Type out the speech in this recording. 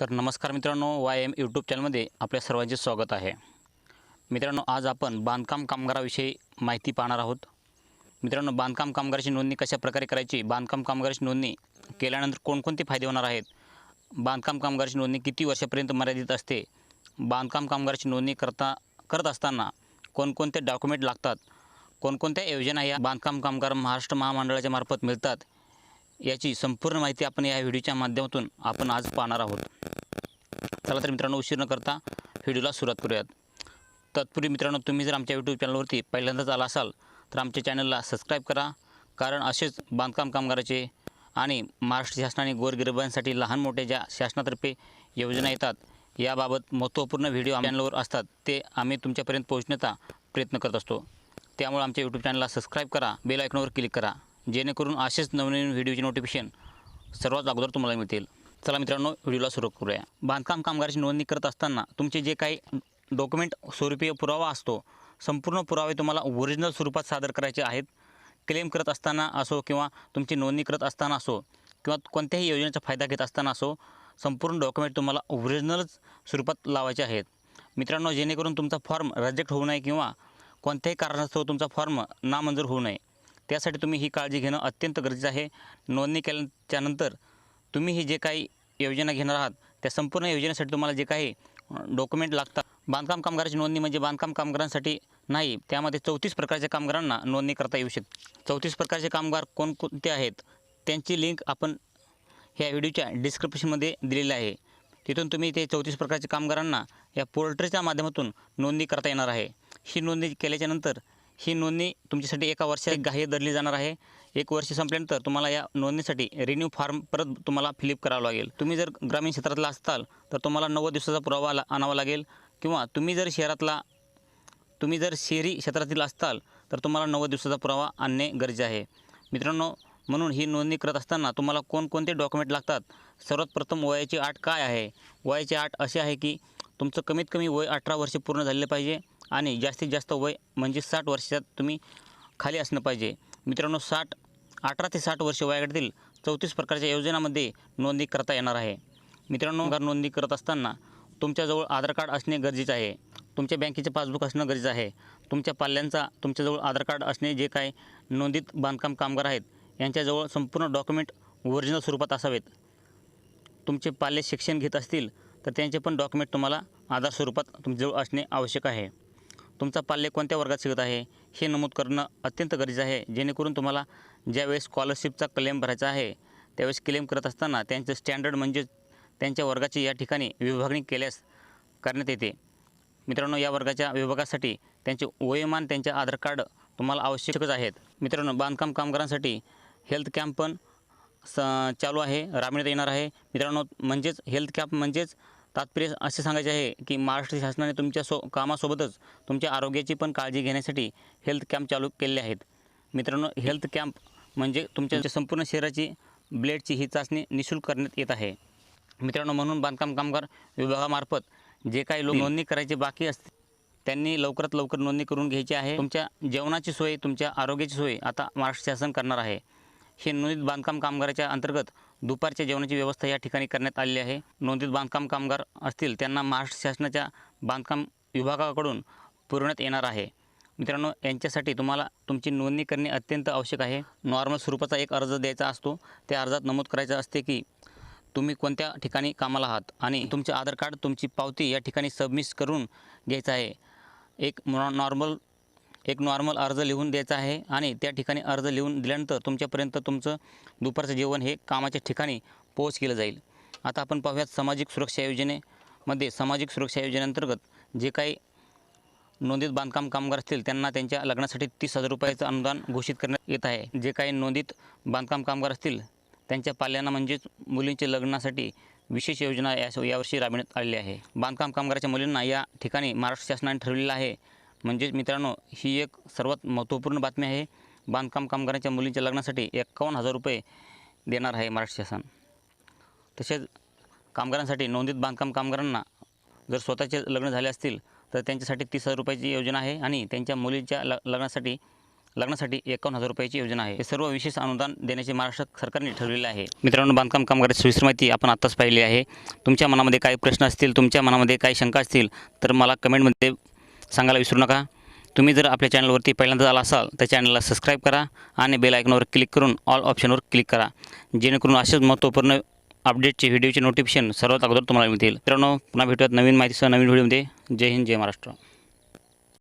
तर नमस्कार मित्रांनो वाय एम यूट्यूब चॅनलमध्ये आपल्या सर्वांचे स्वागत आहे. मित्रांनो आज आपण बांधकाम कामगाराविषयी माहिती पाहणार आहोत. मित्रांनो बांधकाम कामगाराची नोंदणी कशा प्रकारे करायची? बांधकाम कामगाराची नोंदणी केल्यानंतर कोणकोणते फायदे होणार आहेत? बांधकाम कामगाराची नोंदणी किती वर्षापर्यंत मर्यादित असते? बांधकाम कामगाराची नोंदणी करता करत असताना कोणकोणते डॉक्युमेंट लागतात? कोणकोणत्या योजना या बांधकाम कामगार महाराष्ट्र महामंडळाच्या मार्फत मिळतात? याची संपूर्ण माहिती आपण या व्हिडिओच्या माध्यमातून आपण आज पाहणार आहोत. चला तर मित्रांनो उशीर न करता व्हिडिओला सुरुवात करूयात. तत्पूर्वी मित्रांनो तुम्ही जर आमच्या यूट्यूब चॅनलवरती पहिल्यांदाच आला असाल तर आमच्या चॅनलला सबस्क्राईब करा. कारण असेच बांधकाम कामगाराचे आणि महाराष्ट्र शासनाने गोरगिरबांसाठी लहान मोठ्या ज्या शासनातर्फे योजना येतात याबाबत महत्त्वपूर्ण व्हिडिओ चॅनलवर असतात ते आम्ही तुमच्यापर्यंत पोहोचण्याचा प्रयत्न करत असतो. त्यामुळे आमच्या यूट्यूब चॅनलला सबस्क्राईब करा बेल आयकॉनवर क्लिक करा. जेणेकरून असेच नवनवीन व्हिडिओचे नोटिफिकेशन सर्वात अगोदर तुम्हाला मिळतील. चला मित्रांनो व्हिडिओला सुरू करूया. बांधकाम कामगाराची नोंदणी करत असताना तुमचे जे काही डॉक्युमेंट स्वरूपीय पुरावा असतो संपूर्ण पुरावे तुम्हाला ओरिजिनल स्वरूपात सादर करायचे आहेत. क्लेम करत असताना असो किंवा तुमची नोंदणी करत असताना असो किंवा कोणत्याही योजनेचा फायदा घेत असताना असो संपूर्ण डॉक्युमेंट तुम्हाला ओरिजिनलच स्वरूपात लावायचे आहेत. मित्रांनो जेणेकरून तुमचा फॉर्म रिजेक्ट होऊ नये किंवा कोणत्याही कारणास्तव तुमचा फॉर्म नामंजूर होऊ नये. त्यासाठी तुम्ही ही काळजी घेणं अत्यंत गरजेचं आहे. नोंदणी केल्याच्यानंतर तुम्ही ही जे काही योजना घेणार आहात त्या संपूर्ण योजनेसाठी तुम्हाला जे काही डॉक्युमेंट लागतात बांधकाम कामगाराची नोंदणी म्हणजे बांधकाम कामगारांसाठी नाही त्यामध्ये चौतीस प्रकारच्या कामगारांना नोंदणी करता येऊ शकते. चौतीस प्रकारचे कामगार कोणकोणते आहेत त्यांची लिंक आपण ह्या व्हिडिओच्या डिस्क्रिप्शनमध्ये दिलेली आहे. तिथून तुम्ही ते चौतीस प्रकारच्या कामगारांना या पोर्टलच्या माध्यमातून नोंदणी करता येणार आहे. ही नोंदणी केल्याच्यानंतर ही नोंदणी तुमच्यासाठी एका वर्षात ग्राह्य धरली जाणार आहे. एक वर्ष संपल्यानंतर तुम्हाला या नोंदणीसाठी रिन्यू फॉर्म परत तुम्हाला फिलिप करावं लागेल. तुम्ही जर ग्रामीण क्षेत्रातला असाल तर तुम्हाला नव्वद दिवसाचा पुरावा ला आणावा लागेल. किंवा तुम्ही जर शहरातला तुम्ही जर शहरी क्षेत्रातील असताल तर तुम्हाला नव्वद दिवसाचा पुरावा आणणे गरजे आहे. मित्रांनो म्हणून ही नोंदणी करत असताना तुम्हाला कोणकोणते डॉक्युमेंट लागतात? सर्वात प्रथम वयाची आठ काय आहे? वयाची आठ असे आहे की तुमचं कमीत कमी वय अठरा वर्षे पूर्ण झालेलं पाहिजे. आणि जास्तीत जास्त वय म्हणजे साठ वर्षात तुम्ही खाली असणं पाहिजे. मित्रांनो साठ अठरा ते साठ वर्ष वयागटातील चौतीस प्रकारच्या योजनामध्ये नोंदणी करता येणार आहे. मित्रांनो घर नोंदणी करत असताना तुमच्याजवळ आधार कार्ड असणे गरजेचे आहे. तुमच्या बँकेचे पासबुक असणं गरजेचं आहे. तुमच्या पाल्यांचा तुमच्याजवळ आधार कार्ड असणे जे काय नोंदीत बांधकाम कामगार आहेत यांच्याजवळ संपूर्ण डॉक्युमेंट ओरिजिनल स्वरूपात असावेत. तुमचे पाल्य शिक्षण घेत असतील तर त्यांचे पण डॉक्युमेंट तुम्हाला आधार स्वरूपात तुमच्याजवळ असणे आवश्यक आहे. तुमचा पाल्य कोणत्या वर्गात शिकत आहे हे नमूद करणं अत्यंत गरजेचं आहे. जेणेकरून तुम्हाला ज्यावेळेस स्कॉलरशिपचा क्लेम भरायचा आहे त्यावेळेस क्लेम करत असताना त्यांचं स्टँडर्ड म्हणजे त्यांच्या वर्गाची या ठिकाणी विभागणी केल्यास करण्यात येते. मित्रांनो या वर्गाच्या विभागासाठी त्यांचे वयोमान त्यांचे आधार कार्ड तुम्हाला आवश्यकच आहेत. मित्रांनो बांधकाम कामगारांसाठी हेल्थ कॅम्प पण स चालू आहे राबविण्यात येणार आहे. मित्रांनो म्हणजेच हेल्थ कॅम्प म्हणजेच तात्पर्य असे सांगायचे आहे की महाराष्ट्र शासनाने तुमच्या सो कामासोबतच तुमच्या आरोग्याची पण काळजी घेण्यासाठी हेल्थ कॅम्प चालू केले आहेत. मित्रांनो हेल्थ कॅम्प म्हणजे तुमच्या संपूर्ण शरीराची ब्लेडची ही चाचणी निशुल्क करण्यात येत आहे. मित्रांनो म्हणून बांधकाम कामगार विभागामार्फत जे काही लोक नोंदणी करायची बाकी असते त्यांनी लवकरात लवकर नोंदणी करून घ्यायची आहे. तुमच्या जेवणाची सोय तुमच्या आरोग्याची सोय आता महाराष्ट्र शासन करणार आहे. हे नोंदित बांधकाम कामगाराच्या अंतर्गत दुपारच्या जेवणाची व्यवस्था या ठिकाणी करण्यात आलेली आहे. नोंदित बांधकाम कामगार असतील त्यांना महाराष्ट्र शासनाच्या बांधकाम विभागाकडून पुरवण्यात येणार आहे. मित्रांनो यांच्यासाठी तुम्हाला तुमची नोंदणी करणे अत्यंत आवश्यक आहे. नॉर्मल स्वरूपाचा एक अर्ज द्यायचा असतो. त्या अर्जात नमूद करायचं असते की तुम्ही कोणत्या ठिकाणी कामाला आहात आणि तुमचे आधार कार्ड तुमची पावती या ठिकाणी सबमिट करून घ्यायचं आहे. एक नॉर्मल एक नॉर्मल अर्ज लिहून द्यायचा आहे आणि त्या ठिकाणी अर्ज लिहून दिल्यानंतर तुमच्यापर्यंत तुमचं दुपारचं जेवण हे कामाच्या ठिकाणी पोच केलं जाईल. आता आपण पाहूयात सामाजिक सुरक्षा योजनेमध्ये सामाजिक सुरक्षा योजनेअंतर्गत जे काही नोंदीत बांधकाम कामगार असतील त्यांना त्यांच्या लग्नासाठी तीस हजार रुपयाचं अनुदान घोषित करण्यात येत आहे. जे काही नोंदीत बांधकाम कामगार असतील त्यांच्या पाल्यांना म्हणजेच मुलींच्या लग्नासाठी विशेष योजना या यावर्षी राबविण्यात आलेली आहे. बांधकाम कामगाराच्या मुलींना या ठिकाणी महाराष्ट्र शासनाने ठरवलेलं आहे म्हणजेच मित्रांनो ही एक सर्वात महत्त्वपूर्ण बातमी आहे. बांधकाम कामगारांच्या मुलींच्या लग्नासाठी एकावन्न हजार रुपये देणार आहे महाराष्ट्र शासन. तसेच कामगारांसाठी नोंदीत बांधकाम कामगारांना जर स्वतःचे लग्न झाले असतील तर त्यांच्यासाठी तीस हजार रुपयाची योजना आहे आणि त्यांच्या मुलीच्या ल लग्नासाठी लग्नासाठी एकावन्न हजार रुपयाची योजना आहे. हे सर्व विशेष अनुदान देण्याचे महाराष्ट्र सरकारने ठरलेले आहे. मित्रांनो बांधकाम कामगाराची सविस्तर माहिती आपण आत्ताच पाहिली आहे. तुमच्या मनामध्ये काही प्रश्न असतील तुमच्या मनामध्ये काही शंका असतील तर मला कमेंटमध्ये सांगायला विसरू नका. तुम्ही जर आपल्या चॅनलवरती पहिल्यांदा आला असाल तर चॅनलला सबस्क्राईब करा आणि बेल आयकॉनवर क्लिक करून ऑल ऑप्शनवर क्लिक करा. जेणेकरून असेच महत्त्वपूर्ण अपडेटचे व्हिडिओचे नोटिफिकेशन सर्वात अगोदर तुम्हाला मिळतील. मित्रांनो पुन्हा भेटूयात नवीन माहितीसह नवीन व्हिडिओमध्ये. जय हिंद जय महाराष्ट्र.